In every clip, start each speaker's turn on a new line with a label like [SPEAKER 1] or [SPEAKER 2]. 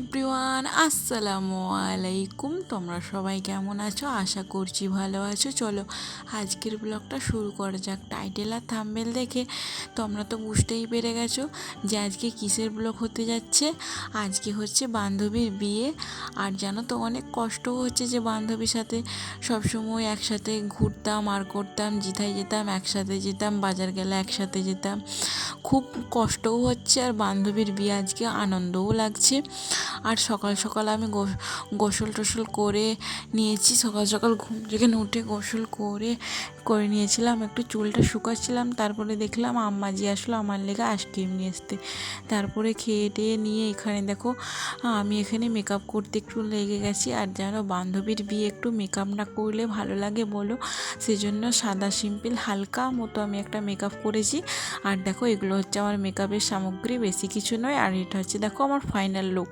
[SPEAKER 1] Everyone আসসালামু আলাইকুম। তোমরা সবাই কেমন আছো? আশা করছি ভালো আছো। চলো আজকের ব্লগটা শুরু করা যাক। টাইটেল আর থাম্বেল দেখে তোমরা তো বুঝতেই পেরে গেছো যে আজকে কিসের ব্লগ হতে যাচ্ছে। আজকে হচ্ছে বান্ধবীর বিয়ে। আর জানো তো, অনেক কষ্টও হচ্ছে যে বান্ধবীর সাথে সবসময় একসাথে ঘুরতাম, আর করতাম জিথায় যেতাম, একসাথে যেতাম, বাজার গেলে একসাথে যেতাম। খুব কষ্টও হচ্ছে আর বান্ধবীর বিয়ে আজকে আনন্দও লাগছে। আর সকাল সকাল আমি গোসল টোসল করে নিয়েছি। সকাল সকাল ঘুম থেকে উঠে গোসল করে করে নিয়েছিলাম, একটু চুলটা শুকাচ্ছিলাম, তারপরে দেখলাম আম্মাজি আসলো আমার লেগে আইসক্রিম নিয়ে আসতে। তারপরে খেয়ে টেয়ে নিয়ে এখানে দেখো, আমি এখানে মেকআপ করতে একটু লেগে গেছি। আর যেন বান্ধবীর বিয়ে একটু মেকআপ না করলে ভালো লাগে বলো, সেজন্য সাদা সিম্পল হালকা মতো আমি একটা মেকআপ করেছি। আর দেখো, এগুলো হচ্ছে আমার মেকআপের সামগ্রী, বেশি কিছু নয়। আর এটা হচ্ছে দেখো আমার ফাইনাল লুক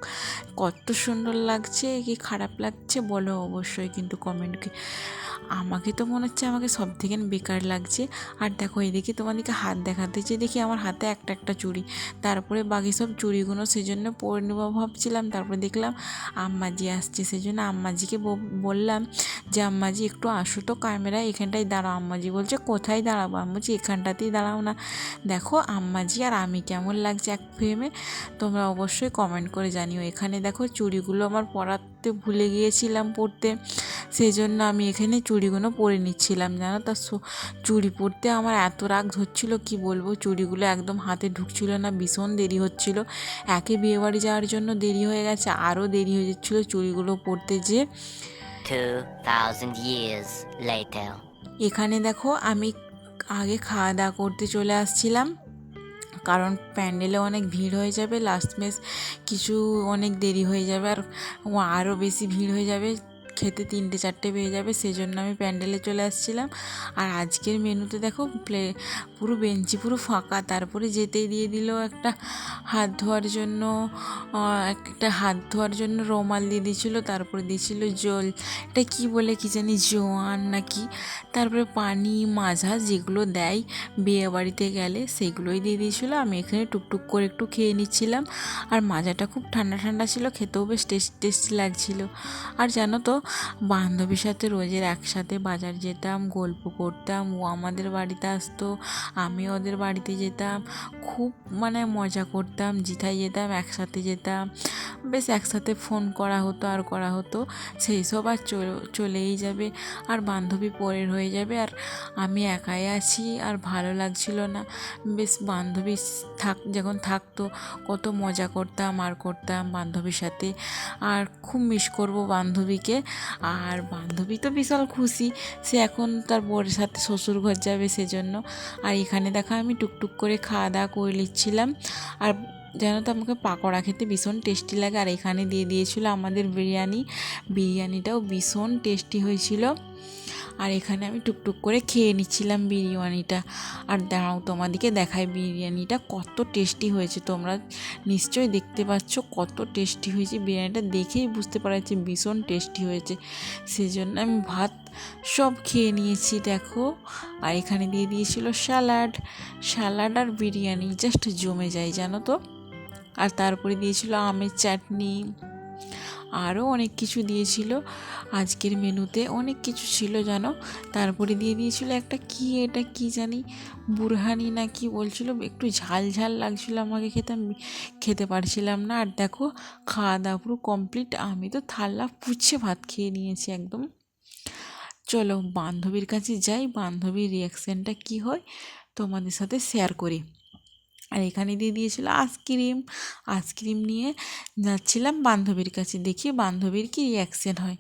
[SPEAKER 1] কত সুন্দর লাগছে, কি খারাপ লাগছে বলো অবশ্যই কিন্তু কমেন্টকে আমাকে তো মনে হচ্ছে আমাকে সব থেকে বেকার লাগছে। আর দেখো, এদিকে তোমাদেরকে হাত দেখাতে যে দেখি আমার হাতে একটা একটা চুড়ি। তারপরে বাকি সব চুড়িগুলো সেই জন্য পরে নেব ভাবছিলাম। তারপরে দেখলাম আম্মাজি আসছে। সেই জন্য আম্মাজিকে বললাম যে, আম্মাজি, একটু আসো তো ক্যামেরা এখানটায় দাঁড়াও। আম্মাজি বলছে, কোথায় দাঁড়াবো? আম্মাজি, এখানটাতেই দাঁড়াও না। দেখো, আম্মাজি আর আমি কেমন লাগছে এক ফ্রেমে তোমরা অবশ্যই কমেন্ট করে জানিও। এখানে দেখো, চুড়িগুলো আমার পরাতে ভুলে গিয়েছিলাম পরতে সেই জন্য আমি এখানে চুড়িগুলো পরে নিচ্ছিলাম জানো তা? চুড়ি পরতে আমার এত রাগ ধরছিল কি বলব? চুড়িগুলো একদম হাতে ঢুকছিল না ভীষণ দেরি হচ্ছিল। একে বিয়েবাড়ি যাওয়ার জন্য দেরি হয়ে গেছে আরও দেরি হয়ে যাচ্ছিল চুড়িগুলো পরতে যে
[SPEAKER 2] 2000 years later.
[SPEAKER 1] এখানে দেখো আমি আগে খাওয়া দাওয়া করতে চলে আসছিলাম কারণ প্যান্ডেলে অনেক ভিড় হয়ে যাবে লাস্ট মেস কিছু অনেক দেরি হয়ে যাবে আর আরও বেশি ভিড় হয়ে যাবে। খেতে তিনটে চারটে বেজে যাবে সেই জন্য আমি প্যান্ডেলে চলে আসছিলাম। আর আজকের মেনুতে দেখো, প্লে, পুরো বেঞ্চি পুরো ফাঁকা। তারপরে যেতেই দিয়ে দিল একটা হাত ধোয়ার জন্য একটা হাত ধোয়ার জন্য রুমাল দিয়ে দিয়েছিল, তারপরে দিয়েছিল জল। এটা কি বলে কি জানি, জোয়ান নাকি তারপরে পানি মাজা যেগুলো দেয় বিয়ে বাড়িতে গেলে সেগুলোই দিয়ে দিয়েছিলো। আমি এখানে টুকটুক করে একটু খেয়ে নিচ্ছিলাম। আর মাজাটা খুব ঠান্ডা ঠান্ডা ছিল, খেতেও বেশ টেস্ট টেস্টি লাগছিল। আর জানো তো বান্ধবীর সাথে রোজের একসাথে বাজার যেতাম, গল্প করতাম, ও আমাদের বাড়িতে আসতো, আমি ওদের বাড়িতে যেতাম, খুব মানে মজা করতাম, জিথায় যেতাম, একসাথে যেতাম, বেশ একসাথে ফোন করা হতো, আর করা হতো, সেই সব আর চলেই যাবে, আর বান্ধবী পরের হয়ে যাবে, আর আমি একাই আছি, আর ভালো লাগছিল না, বেশ বান্ধবী থাক, যখন থাকতো, কত মজা করতাম, আর করতাম বান্ধবীর সাথে, আর খুব মিস করব বান্ধবীকে আর বান্ধবী তো বিশাল খুশি, সে এখন তার বরের সাথে শ্বশুর ঘর যাবে সেজন্য। আর এখানে দেখা আমি টুকটুক করে খাওয়া দাওয়া করে নিচ্ছিলাম। আর যেন তো আমাকে পাকোড়া খেতে ভীষণ টেস্টি লাগে। আর এখানে দিয়ে দিয়েছিল আমাদের বিরিয়ানি। বিরিয়ানিটাও ভীষণ টেস্টি হয়েছিল। আর এখানে আমি টুকটুক করে খেয়ে নিচ্ছিলাম বিরিয়ানিটা। আর দাঁড়াও, তোমাদেরকে দেখাই বিরিয়ানিটা কত টেস্টি হয়েছে। তোমরা নিশ্চয়ই দেখতে পাচ্ছ কত টেস্টি হয়েছে। বিরিয়ানিটা দেখেই বুঝতে পারা যাচ্ছে ভীষণ টেস্টি হয়েছে। সেজন্য আমি ভাত সব খেয়ে নিয়েছি, দেখো। আর এখানে দিয়ে দিয়েছিল স্যালাড স্যালাড আর বিরিয়ানি জাস্ট জমে যায়, জানো তো? আর তারপরে দিয়েছিল আমের চাটনি। আরও অনেক কিছু দিয়েছিল। আজকের মেনুতে অনেক কিছু ছিল জানো? তারপরে দিয়ে দিয়েছিল একটা কি এটা কি জানি? বুরহানি না কি বলছিল? একটু ঝাল ঝাল লাগছিল আমাকে খেতে, আমি খেতে পারছিলাম না। আর দেখো, খাওয়া দাওয়া পুরো কমপ্লিট আমি তো থাল্লা পুচ্ছে ভাত খেয়ে নিয়েছি একদম। চলো বান্ধবীর কাছে যাই। বান্ধবীর রিয়াকশানটা কী হয়? তোমাদের সাথে শেয়ার করি। আর এখানে দিয়ে দিয়েছিল আইসক্রিম আইসক্রিম নিয়ে যাচ্ছিলাম বান্ধবীর কাছে। দেখি বান্ধবীর কী রিয়াকশান হয়।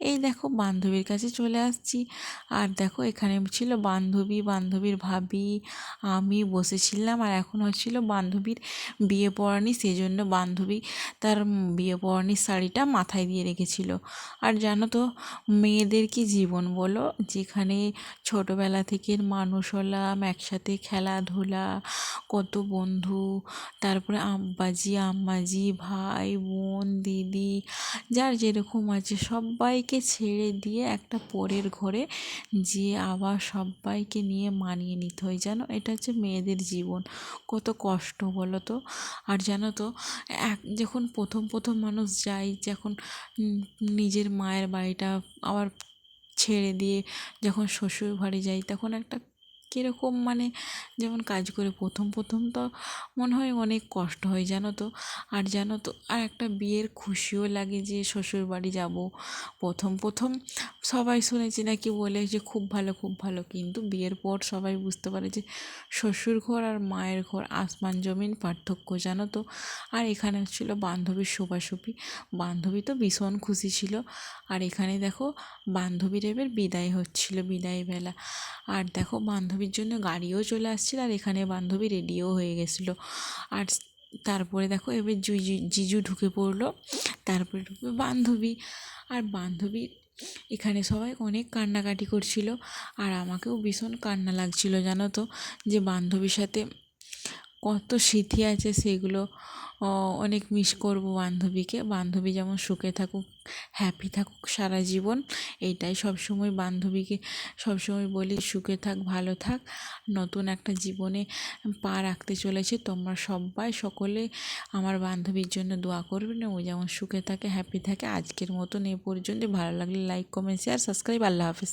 [SPEAKER 1] এই দেখো বান্ধবীর কাছে চলে আসছি। আর দেখো এখানে ছিল বান্ধবী, বান্ধবীর ভাবি, আমি বসেছিলাম আর এখন হচ্ছিল বান্ধবীর বিয়ে পড়ানি। সেই জন্য বান্ধবী তার বিয়ে পড়ানির শাড়িটা মাথায় দিয়ে রেখেছিল। আর জানো তো মেয়েদের কি জীবন বলো? যেখানে ছোটোবেলা থেকে মানুষ হলাম, একসাথে খেলাধুলা, কত বন্ধু, তারপরে আব্বাজি, আম্মাজি, ভাই, বোন, দিদি, যার যেরকম আছে সবাই সবাইকে ছেড়ে দিয়ে একটা পরের ঘরে যেয়ে আবার সবাইকে নিয়ে মানিয়ে নিতে হয়। জানো? এটা হচ্ছে মেয়েদের জীবন। কত কষ্ট, বলো তো? আর জানো তো, এক, যখন প্রথম প্রথম মানুষ যায়, যখন নিজের মায়ের বাড়িটা আবার ছেড়ে দিয়ে যখন শ্বশুর বাড়ি যাই, তখন একটা কীরকম মানে যেমন কাজ করে প্রথম প্রথম তো মনে হয় অনেক কষ্ট হয়, জানো তো? আর জানো তো, আর একটা বিয়ের খুশিও লাগে যে শ্বশুর বাড়ি যাব। প্রথম প্রথম সবাই শুনেছি নাকি বলে যে খুব ভালো খুব ভালো। কিন্তু বিয়ের পর সবাই বুঝতে পারে যে শ্বশুর ঘর আর মায়ের ঘর আসমান জমিন পার্থক্য, জানো তো? আর এখানে হচ্ছিল বান্ধবীর শোভাশুভি। বান্ধবী তো ভীষণ খুশি ছিল। আর এখানে দেখো বান্ধবী এবার বিদায় হচ্ছিল, বিদায় বেলা। আর দেখো বান্ধবীর জন্য গাড়িও চলে আসছিল আর এখানে বান্ধবী রেডিও হয়ে গেছিল। আর তারপরে দেখো এবার জুই জিজু ঢুকে পড়ল। তারপরে ঢুকবে বান্ধবী, আর বান্ধবী এখানে সবাই অনেক কান্নাকাটি করছিল। আর আমাকেও ভীষণ কান্না লাগছিল জানো তো, যে বান্ধবীর সাথে কত স্মৃতি আছে সেগুলো অনেক মিস করব বান্ধবীকে। বান্ধবী যেমন সুখে থাকুক হ্যাপি থাকুক সারা জীবন, এইটাই সবসময় বান্ধবীকে সবসময় বলি, সুখে থাক, ভালো থাক। নতুন একটা জীবনে পা রাখতে চলেছে, তোমরা সবাই সকলে আমার বান্ধবীর জন্য দোয়া করবেন ও যেমন সুখে থাকে হ্যাপি থাকে, আজকের মতন এ পর্যন্ত ভালো লাগলে লাইক কমেন্ট শেয়ার সাবস্ক্রাইব আল্লাহ হাফিজ।